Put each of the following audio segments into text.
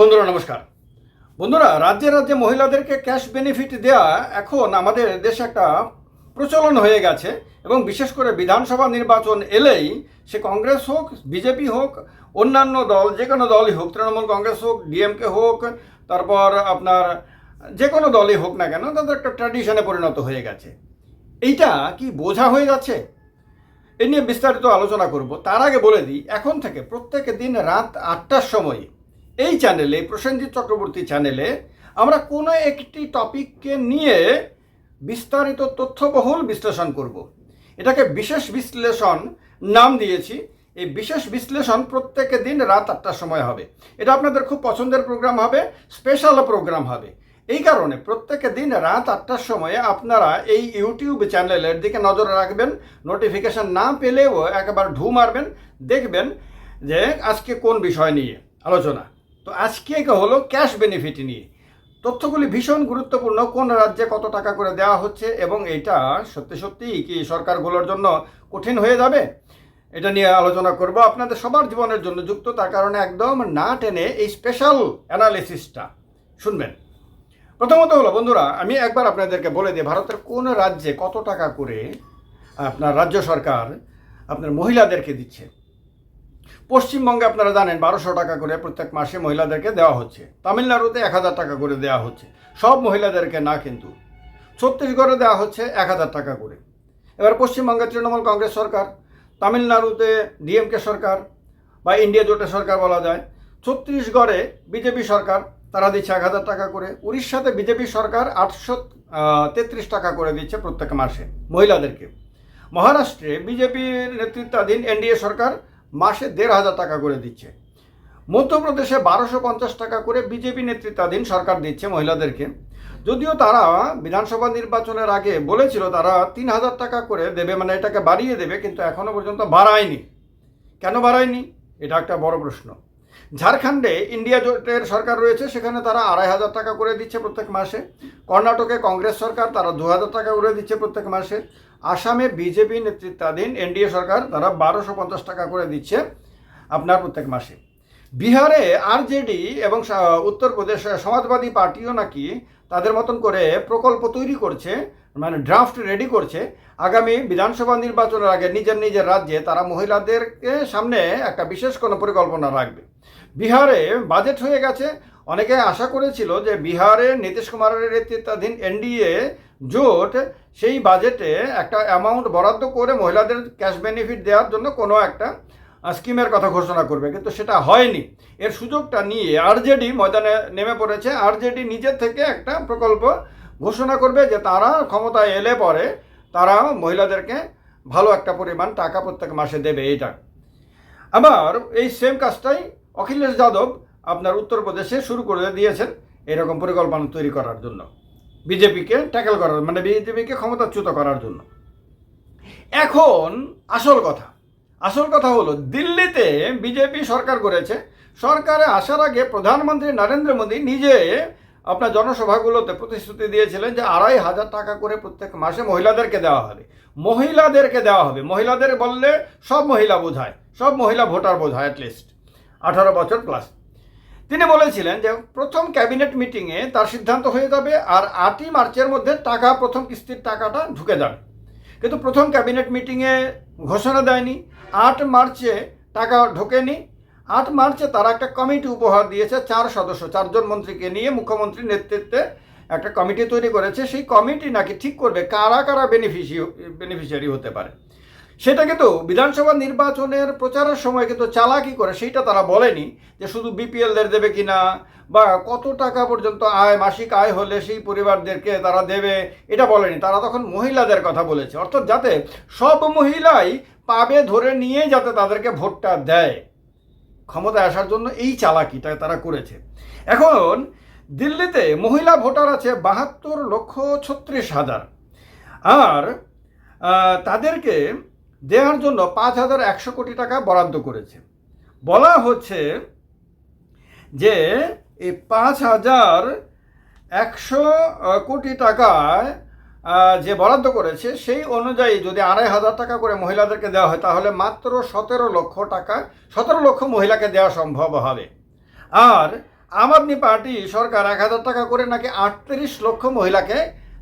বন্ধুরা, নমস্কার। বন্ধুরা, রাজ্যে রাজ্যে মহিলাদেরকে ক্যাশ বেনিফিট দেওয়া এখন আমাদের দেশে একটা প্রচলন হয়ে গেছে এবং বিশেষ করে বিধানসভা নির্বাচন এলেই সে কংগ্রেস হোক, বিজেপি হোক, অন্যান্য দল, যে কোনো দলই হোক, তৃণমূল কংগ্রেস হোক, ডিএমকে হোক, তারপর আপনার যে কোনো দলই হোক না কেন, তাদের একটা ট্র্যাডিশনে পরিণত হয়ে গেছে। এইটা কি বোঝা হয়ে যাচ্ছে? এ নিয়ে বিস্তারিত আলোচনা করব। তার আগে বলে দিই, এখন থেকে প্রত্যেক দিন রাত আটটার সময় এই চ্যানেলে প্রসেনজিৎ চক্রবর্তী চ্যানেলে আমরা কোনো একটি টপিককে নিয়ে বিস্তারিত তথ্যবহুল বিশ্লেষণ করব। এটাকে বিশেষ বিশ্লেষণ নাম দিয়েছি। এই বিশেষ বিশ্লেষণ প্রত্যেক দিন রাত আটটার সময় হবে। এটা আপনাদের খুব পছন্দের প্রোগ্রাম হবে স্পেশাল প্রোগ্রাম হবে। এই কারণে প্রত্যেক দিন রাত আটটার সময়ে আপনারা এই ইউটিউব চ্যানেলের দিকে নজর রাখবেন নোটিফিকেশান না পেলেও একবার ঢু মারবেন, দেখবেন যে আজকে কোন বিষয় নিয়ে আলোচনা। তো আজকে হলো ক্যাশ বেনিফিট নিয়ে? তথ্যগুলি ভীষণ গুরুত্বপূর্ণ, কোন রাজ্যে কত টাকা করে দেওয়া হচ্ছে এবং এটা সত্যি সত্যি কি সরকারগুলোর জন্য কঠিন হয়ে যাবে? এটা নিয়ে আলোচনা করব আপনাদের সবার জীবনের জন্য যুক্ত, তার কারণে একদম না টেনে এই স্পেশাল অ্যানালিসিসটা শুনবেন। প্রথমত হলো, বন্ধুরা, আমি একবার আপনাদেরকে বলে দিই, ভারতের কোন রাজ্যে কত টাকা করে আপনার রাজ্য সরকার আপনার মহিলাদেরকে দিচ্ছে? পশ্চিমবঙ্গে আপনারা জানেন বারোশো টাকা করে প্রত্যেক মাসে মহিলাদেরকে দেওয়া হচ্ছে। তামিলনাড়ুতে এক হাজার টাকা করে দেওয়া হচ্ছে। সব মহিলাদেরকে না কিন্তু। ছত্তিশগড়ে দেওয়া হচ্ছে এক হাজার টাকা করে। এবার পশ্চিমবঙ্গে তৃণমূল কংগ্রেস সরকার, তামিলনাড়ুতে ডিএমকে সরকার বা ইন্ডিয়া জোটের সরকার বলা যায়, ছত্তিশগড়ে বিজেপি সরকার, তারা দিচ্ছে এক হাজার টাকা করে। উড়িষ্যাতে বিজেপি সরকার আটশো তেত্রিশ টাকা করে দিচ্ছে প্রত্যেক মাসে মহিলাদেরকে। মহারাষ্ট্রে বিজেপির নেতৃত্বাধীন এনডিএ সরকার মাসে দেড় হাজার টাকা করে দিচ্ছে। মধ্যপ্রদেশে বারোশো পঞ্চাশ টাকা করে বিজেপি নেতৃত্বাধীন সরকার দিচ্ছে মহিলাদেরকে। যদিও তারা বিধানসভা নির্বাচনের আগে বলেছিল তারা তিন হাজার টাকা করে দেবে মানে এটাকে বাড়িয়ে দেবে, কিন্তু এখনও পর্যন্ত বাড়ায়নি। কেন বাড়ায়নি? এটা একটা বড় প্রশ্ন। ঝাড়খণ্ডে ইন্ডিয়া জোটের সরকার রয়েছে, সেখানে তারা আড়াই হাজার টাকা করে দিচ্ছে প্রত্যেক মাসে। কর্ণাটকে কংগ্রেস সরকার, তারা দু হাজার টাকা করে দিচ্ছে প্রত্যেক মাসে। আসামে বিজেপি নেতৃত্বাধীন এনডিএ সরকার তারা বারোশো পঞ্চাশ টাকা করে দিচ্ছে আপনার প্রত্যেক মাসে। বিহারে আরজেডি এবং উত্তরপ্রদেশ সমাজবাদী পার্টিও নাকি তাদের মতন করে প্রকল্প তৈরি করছে মানে ড্রাফট রেডি করছে। আগামী বিধানসভা নির্বাচনের আগে নিজের নিজের রাজ্যে তারা মহিলাদেরকে সামনে একটা বিশেষ কোনো পরিকল্পনা রাখবে। বিহারে বাজেট হয়ে গেছে অনেকে আশা করেছিল যে বিহারে নীতিশ কুমারের নেতৃত্বাধীন এনডিএ জোট সেই বাজেটে একটা অ্যামাউন্ট বরাদ্দ করে মহিলাদের ক্যাশ বেনিফিট দেওয়ার জন্য কোনো একটা স্কিমের কথা ঘোষণা করবে। কিন্তু সেটা হয়নি। এর সুযোগটা নিয়ে আরজেডি ময়দানে নেমে পড়েছে। আরজেডি নিজের থেকে একটা প্রকল্প ঘোষণা করবে যে তারা ক্ষমতায় এলে পরে তারা মহিলাদেরকে ভালো একটা পরিমাণ টাকা প্রত্যেক মাসে দেবে। এইটা। আবার এই সেম কাজটাই অখিলেশ যাদব আপনার উত্তরপ্রদেশে শুরু করে দিয়েছেন এরকম পরিকল্পনা তৈরি করার জন্য। বিজেপিকে ট্যাকেল করার মানে বিজেপিকে ক্ষমতাচ্যুত করার জন্য। এখন আসল কথা আসল কথা হলো দিল্লিতে বিজেপি সরকার করেছে। সরকারে আসার আগে প্রধানমন্ত্রী নরেন্দ্র মোদী নিজে আপনার জনসভাগুলোতে প্রতিশ্রুতি দিয়েছিলেন যে আড়াই হাজার টাকা করে প্রত্যেক মাসে মহিলাদেরকে দেওয়া হবে। মহিলাদেরকে দেওয়া হবে। মহিলাদের বললে সব মহিলা বোঝায়, সব মহিলা ভোটার বোঝায় অ্যাটলিস্ট আঠারো বছর প্লাস তিনি বলেছিলেন যে প্রথম ক্যাবিনেট মিটিংয়ে তার সিদ্ধান্ত হয়ে যাবে আর আটই মার্চের মধ্যে টাকা, প্রথম কিস্তির টাকাটা ঢুকে যাবে। কিন্তু প্রথম ক্যাবিনেট মিটিংয়ে ঘোষণা দেয়নি, আট মার্চে টাকা ঢোকেনি। আট মার্চে তারা একটা কমিটি উপহার দিয়েছে, চার সদস্য, চারজন মন্ত্রীকে নিয়ে মুখ্যমন্ত্রীর নেতৃত্বে একটা কমিটি তৈরি করেছে। সেই কমিটি নাকি ঠিক করবে, কারা কারা বেনিফিশি বেনিফিশিয়ারি হতে পারে? সেটা কিন্তু বিধানসভা নির্বাচনের প্রচারের সময় কিন্তু চালাকি করে, সেইটা তারা বলেনি যে শুধু বিপিএলদের দেবে কিনা বা কত টাকা পর্যন্ত আয়, মাসিক আয় হলে সেই পরিবারদেরকে তারা দেবে, এটা বলেনি। তারা তখন মহিলাদের কথা বলেছে। অর্থাৎ যাতে সব মহিলাই পাবে ধরে নিয়ে যাতে তাদেরকে ভোটটা দেয়। ক্ষমতায় আসার জন্য এই চালাকিটা তারা করেছে। এখন দিল্লিতে মহিলা ভোটার আছে বাহাত্তর লক্ষ ছত্রিশ হাজার। আর তাদেরকে দেওয়ার জন্য পাঁচ হাজার একশো কোটি টাকা বরাদ্দ করেছে। বলা হচ্ছে যে এই পাঁচ হাজার একশো কোটি টাকায় যে বরাদ্দ করেছে, সেই অনুযায়ী যদি আড়াই হাজার টাকা করে মহিলাদেরকে দেওয়া হয়, তাহলে মাত্র সতেরো লক্ষ টাকা, সতেরো লক্ষ মহিলাকে দেওয়া সম্ভব হবে। আর আম আদমি পার্টি সরকার এক হাজার টাকা করে নাকি আটত্রিশ লক্ষ মহিলাকে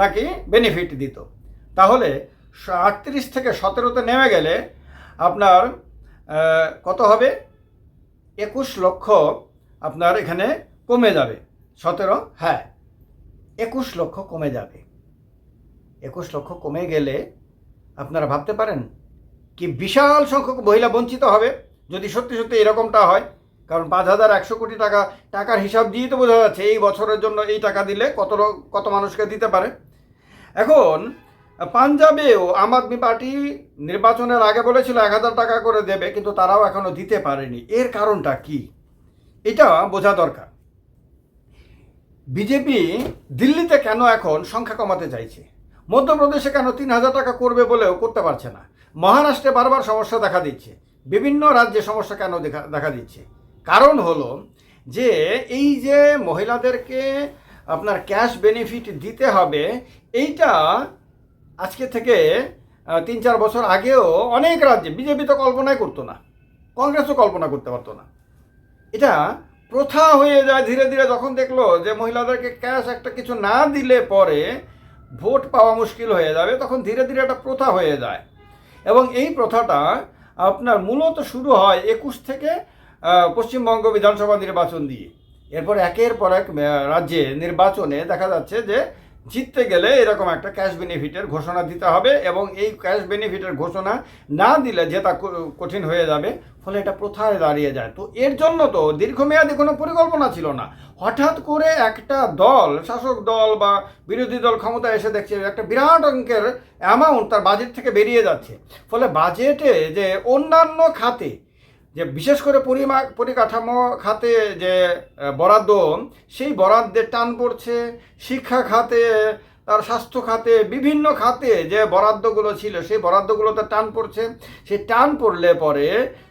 নাকি বেনিফিট দিত। তাহলে আটত্রিশ থেকে সতেরোতে নেমে গেলে আপনার কত হবে? একুশ লক্ষ আপনার এখানে কমে যাবে। সতেরো? হ্যাঁ। একুশ লক্ষ কমে যাবে। একুশ লক্ষ কমে গেলে আপনারা ভাবতে পারেন কি বিশাল সংখ্যক মহিলা বঞ্চিত হবে। যদি সত্যি সত্যি এরকমটা হয়, কারণ পাঁচ হাজার একশো কোটি টাকা, টাকার হিসাব দিয়েই তো বোঝা যাচ্ছে এই বছরের জন্য এই টাকা দিলে কত কত মানুষকে দিতে পারে। এখন পাঞ্জাবেও আম আদমি পার্টি নির্বাচনের আগে বলেছিল এক হাজার টাকা করে দেবে, কিন্তু তারাও এখনও দিতে পারেনি। এর কারণটা কি? এটা বোঝা দরকার। বিজেপি দিল্লিতে কেন এখন সংখ্যা কমাতে চাইছে? মধ্যপ্রদেশে কেন তিন হাজার টাকা করবে বলেও করতে পারছে না? মহারাষ্ট্রে বারবার সমস্যা দেখা দিচ্ছে। বিভিন্ন রাজ্যে সমস্যা কেন দেখা দেখা দিচ্ছে? কারণ হলো যে, এই যে মহিলাদেরকে আপনার ক্যাশ বেনিফিট দিতে হবে, এইটা আজকে থেকে তিন চার বছর আগেও অনেক রাজ্যে বিজেপি তো কল্পনাই করতো না, কংগ্রেসও কল্পনা করতে পারতো না। এটা প্রথা হয়ে যায় ধীরে ধীরে যখন দেখল যে মহিলাদেরকে ক্যাশ একটা কিছু না দিলে পরে ভোট পাওয়া মুশকিল হয়ে যাবে, তখন ধীরে ধীরে একটা প্রথা হয়ে যায়। এবং এই প্রথাটা আপনার মূলত শুরু হয় একুশ থেকে পশ্চিমবঙ্গ বিধানসভা নির্বাচন দিয়ে। এরপর একের পর এক রাজ্যে নির্বাচনে দেখা যাচ্ছে যে জিততে গেলে এরকম একটা ক্যাশ বেনিফিটের ঘোষণা দিতে হবে এবং এই ক্যাশ বেনিফিটের ঘোষণা না দিলে ক- কঠিন হয়ে যাবে, ফলে এটা প্রথায় দাঁড়িয়ে যায়। তো এর জন্য তো দীর্ঘমেয়াদী কোনো পরিকল্পনা ছিল না। হঠাৎ করে একটা দল, শাসক দল বা বিরোধী দল ক্ষমতায় এসে দেখছে একটা বিরাট অঙ্কের অ্যামাউন্ট তার বাজেট থেকে বেরিয়ে যাচ্ছে। ফলে বাজেটে যে অন্যান্য খাতে যে বিশেষ করে পরিমা, পরিকাঠামো খাতে যে বরাদ্দ, সেই বরাদ্দের টান পড়ছে। শিক্ষা খাতে, তার স্বাস্থ্য খাতে, বিভিন্ন খাতে যে বরাদ্দগুলো ছিল, সেই বরাদ্দগুলোতে টান পড়ছে। সেই টান পড়লে পরে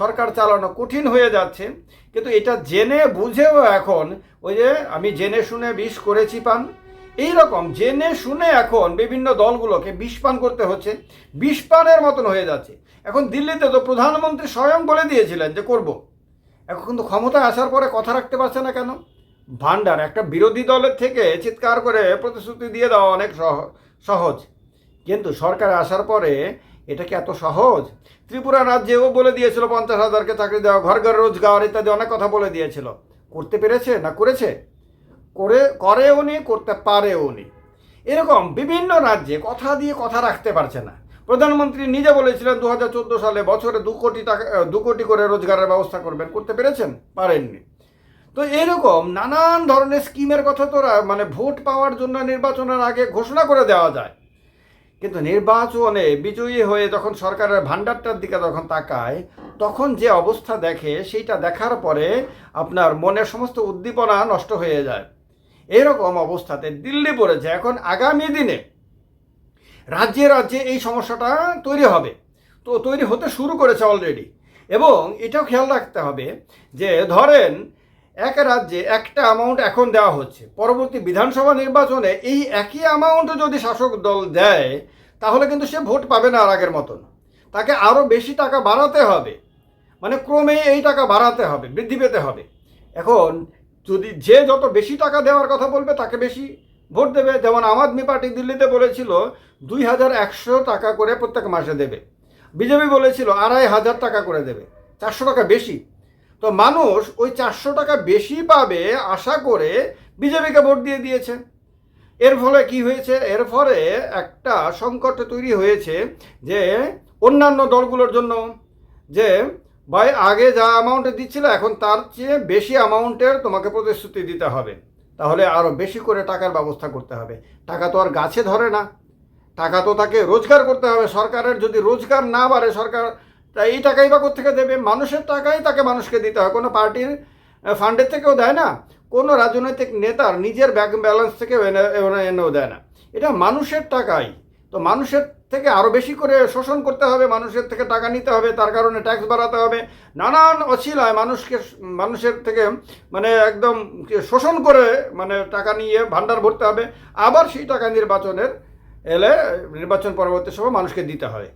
সরকার চালানো কঠিন হয়ে যাচ্ছে। কিন্তু এটা জেনে বুঝেও এখন, ওই যে আমি জেনে শুনে বিষ করেছি পান। এই রকম জেনে শুনে এখন বিভিন্ন দলগুলোকে বিষ পান করতে হচ্ছে। বিষ পানের মতন হয়ে যাচ্ছে। এখন দিল্লিতে তো প্রধানমন্ত্রী স্বয়ং বলে দিয়েছিলেন যে করব। এখন কিন্তু ক্ষমতায় আসার পরে কথা রাখতে পারছে না কেন? ভান্ডার একটা বিরোধী দলের থেকে চিৎকার করে প্রতিশ্রুতি দিয়ে দেওয়া অনেক সহ- সহজ। কিন্তু সরকার আসার পরে এটা কি এত সহজ? ত্রিপুরা রাজ্যেও বলে দিয়েছিল পঞ্চাশ হাজারকে চাকরি দেওয়া, ঘর ঘর রোজগার ইত্যাদি অনেক কথা বলে দিয়েছিল। করতে পেরেছে না করেছে? করে করে উনি করতে পারে উনি এরকম বিভিন্ন রাজ্যে কথা দিয়ে কথা রাখতে পারছে না। প্রধানমন্ত্রী নিজে বলেছিলেন দু হাজার চোদ্দ সালে বছরে দু কোটি টাকা দু কোটি করে রোজগারের ব্যবস্থা করবেন। করতে পেরেছেন? পারেননি। তো এরকম নানান ধরনের স্কিমের কথা তোরা মানে ভোট পাওয়ার জন্য নির্বাচনের আগে ঘোষণা করে দেওয়া যায়। কিন্তু নির্বাচনে বিজয়ী হয়ে যখন সরকারের ভাণ্ডারটার দিকে যখন তাকায়, তখন যে অবস্থা দেখে, সেইটা দেখার পরে আপনার মনের সমস্ত উদ্দীপনা নষ্ট হয়ে যায়। এরকম অবস্থাতে দিল্লি পড়েছে। এখন আগামী দিনে রাজ্যে রাজ্যে এই সমস্যাটা তৈরি হবে। তো তৈরি হতে শুরু করেছে অলরেডি এবং এটাও খেয়াল রাখতে হবে যে, ধরেন এক রাজ্যে একটা অ্যামাউন্ট এখন দেওয়া হচ্ছে। পরবর্তী বিধানসভা নির্বাচনে এই একই অ্যামাউন্ট যদি শাসক দল দেয়, তাহলে কিন্তু সে ভোট পাবে না আর আগের মতন। তাকে আরও বেশি টাকা বাড়াতে হবে। মানে ক্রমে এই টাকা বাড়াতে হবে, বৃদ্ধি পেতে হবে। এখন যদি যে যত বেশি টাকা দেওয়ার কথা বলবে, তাকে বেশি ভোট দেবে, যেমন আম আদমি পার্টি দিল্লিতে বলেছিল, দুই হাজার একশো টাকা করে প্রত্যেক মাসে দেবে। বিজেপি বলেছিল, আড়াই হাজার টাকা করে দেবে, চারশো টাকা বেশি। তো মানুষ ওই চারশো টাকা বেশি পাবে আশা করে বিজেপিকে ভোট দিয়ে দিয়েছে। এর ফলে কি হয়েছে? এর ফলে একটা সংকট তৈরি হয়েছে যে অন্যান্য দলগুলোর জন্য, যে ভাই আগে যা অ্যামাউন্টে দিচ্ছিল, এখন তার চেয়ে বেশি অ্যামাউন্টের তোমাকে প্রতিশ্রুতি দিতে হবে। তাহলে আরও বেশি করে টাকার ব্যবস্থা করতে হবে। টাকা তো আর গাছে ধরে না। টাকা তো তাকে রোজগার করতে হবে। সরকারের যদি রোজগার না বাড়ে, সরকার তা এই টাকাই বা থেকে দেবে? মানুষের টাকাই তাকে মানুষকে দিতে হয়। কোনো পার্টির ফান্ডের থেকেও দেয় না। কোনো রাজনৈতিক নেতার নিজের ব্যাংক ব্যালেন্স থেকে এনে, এনে- এনেও দেয় না। এটা মানুষের টাকাই। তো মানুষের থেকে আরও বেশি করে শোষণ করতে হবে, মানুষের থেকে টাকা নিতে হবে, তার কারণে ট্যাক্স বাড়াতে হবে। নানান অছিলায় মানুষকে, মানুষের থেকে মানে একদম শোষণ করে মানে টাকা নিয়ে ভান্ডার ভরতে হবে। আবার সেই টাকা নির্বাচনের, এলে নির্বাচন পরবর্তী সময় মানুষকে দিতে হয়।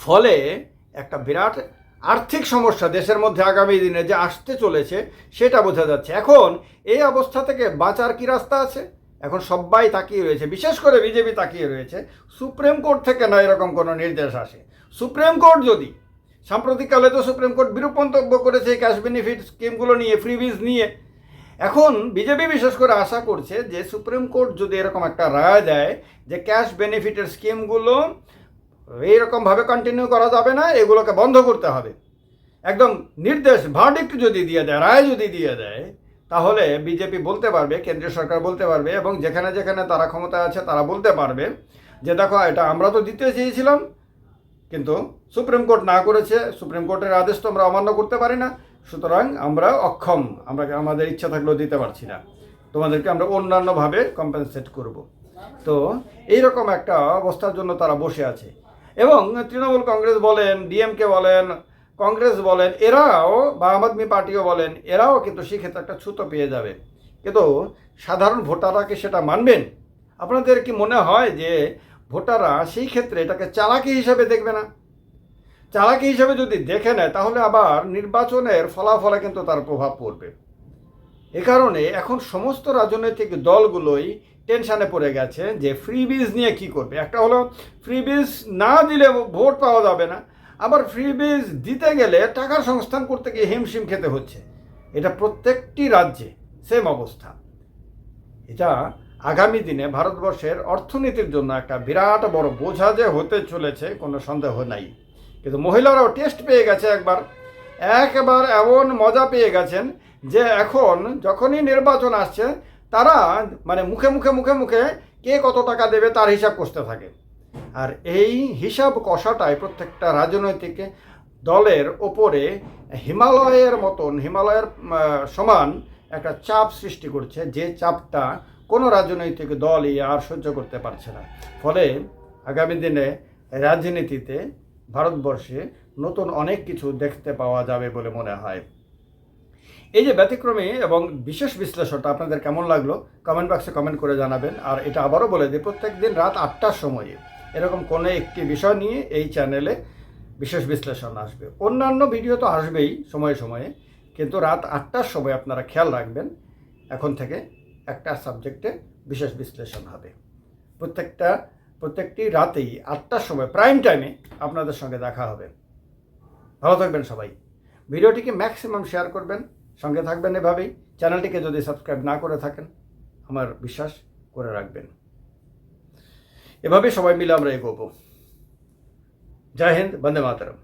ফলে একটা বিরাট আর্থিক সমস্যা দেশের মধ্যে আগামী দিনে যে আসতে চলেছে, সেটা বোঝা যাচ্ছে। এখন এই অবস্থা থেকে বাঁচার কি রাস্তা আছে? এখন সবাই তাকিয়ে রয়েছে, বিশেষ করে বিজেপি তাকিয়ে রয়েছে, সুপ্রিম কোর্ট থেকে না এরকম কোনো নির্দেশ আসে। সুপ্রিম কোর্ট যদি, সাম্প্রতিককালে তো সুপ্রিম কোর্ট বিরূপ মন্তব্য করেছে এই ক্যাশ বেনিফিট স্কিমগুলো নিয়ে ফ্রিবিজ নিয়ে। এখন বিজেপি বিশেষ করে আশা করছে যে সুপ্রিম কোর্ট যদি এরকম একটা রায় দেয় যে ক্যাশ বেনিফিটের স্কিমগুলো এইরকমভাবে কন্টিনিউ করা যাবে না, এগুলোকে বন্ধ করতে হবে। একদম নির্দেশ ভার্ডিক্ট যদি দিয়ে দেয়, রায় যদি দিয়ে দেয় তাহলে বিজেপি বলতে পারবে, কেন্দ্রীয় সরকার বলতে পারবে এবং যেখানে যেখানে তারা ক্ষমতা আছে তারা বলতে পারবে যে, দেখো, এটা আমরা তো দিতে চেয়েছিলাম, কিন্তু সুপ্রিম কোর্ট না করেছে, সুপ্রিম কোর্টের আদেশ তো আমরা অমান্য করতে পারি না, সুতরাং আমরা অক্ষম, আমরা আমাদের ইচ্ছা থাকলেও দিতে পারছি না। তোমাদেরকে আমরা অন্যান্যভাবে কম্পেনসেট করব। তো এইরকম একটা অবস্থার জন্য তারা বসে আছে। এবং তৃণমূল কংগ্রেস বলেন, ডিএমকে বলেন কংগ্রেস বলেন, এরাও বা আম আদমি পার্টিও বলেন, এরাও কিন্তু সেক্ষেত্রে একটা ছুতো পেয়ে যাবে। কিন্তু সাধারণ ভোটাররা কি সেটা মানবেন? আপনাদের কি মনে হয় যে ভোটাররা সেই ক্ষেত্রে এটাকে চালাকি হিসাবে দেখবে না? চালাকি হিসাবে যদি দেখে নেয়, তাহলে আবার নির্বাচনের ফলাফলে কিন্তু তার প্রভাব পড়বে। এ কারণে এখন সমস্ত রাজনৈতিক দলগুলোই টেনশানে পড়ে গেছে যে ফ্রি বীজ নিয়ে কি করবে? একটা হলো, ফ্রি বীজ না দিলে ভোট পাওয়া যাবে না। আবার ফ্রি বীজ দিতে গেলে টাকার সংস্থান করতে গিয়ে হিমশিম খেতে হচ্ছে। এটা প্রত্যেকটি রাজ্যে সেম অবস্থা। এটা আগামী দিনে ভারতবর্ষের অর্থনীতির জন্য একটা বিরাট বড় বোঝা যে হতে চলেছে, কোনো সন্দেহ নাই। কিন্তু মহিলারাও টেস্ট পেয়ে গেছে একবার। একবার এমন মজা পেয়ে গেছেন যে এখন যখনই নির্বাচন আসছে, তারা মানে মুখে মুখে মুখে মুখে কে কত টাকা দেবে তার হিসাব করতে থাকে। আর এই হিসাব কষাটাই প্রত্যেকটা রাজনৈতিক দলের ওপরে হিমালয়ের মতন, হিমালয়ের সমান একটা চাপ সৃষ্টি করছে, যে চাপটা কোনো রাজনৈতিক দলই আর সহ্য করতে পারছে না। ফলে আগামী দিনে রাজনীতিতে ভারতবর্ষে নতুন অনেক কিছু দেখতে পাওয়া যাবে বলে মনে হয়। এই যে ব্যতিক্রমী এবং বিশেষ বিশ্লেষণটা আপনাদের কেমন লাগল? কমেন্ট বক্সে কমেন্ট করে জানাবেন। আর এটা আবারও বলে দিই প্রত্যেক দিন রাত আটটার সময়ে এরকম কোনো একটি বিষয় নিয়ে এই চ্যানেলে বিশেষ বিশ্লেষণ আসবে। অন্যান্য ভিডিও তো আসবেই সময়ে সময়ে, কিন্তু রাত আটটার সময় আপনারা খেয়াল রাখবেন, এখন থেকে একটা সাবজেক্টে বিশেষ বিশ্লেষণ হবে। প্রত্যেকটা, প্রত্যেকটি রাতেই আটটার সময় প্রাইম টাইমে আপনাদের সঙ্গে দেখা হবে। ভালো থাকবেন সবাই। ভিডিওটিকে ম্যাক্সিমাম শেয়ার করবেন, সঙ্গে থাকবেন এভাবেই। চ্যানেলটিকে যদি সাবস্ক্রাইব না করে থাকেন, আমার বিশ্বাস করে রাখবেন। এভাবে সবাই মিলে আমরা এগোবো। জয় হিন্দ বন্দে মাতরম।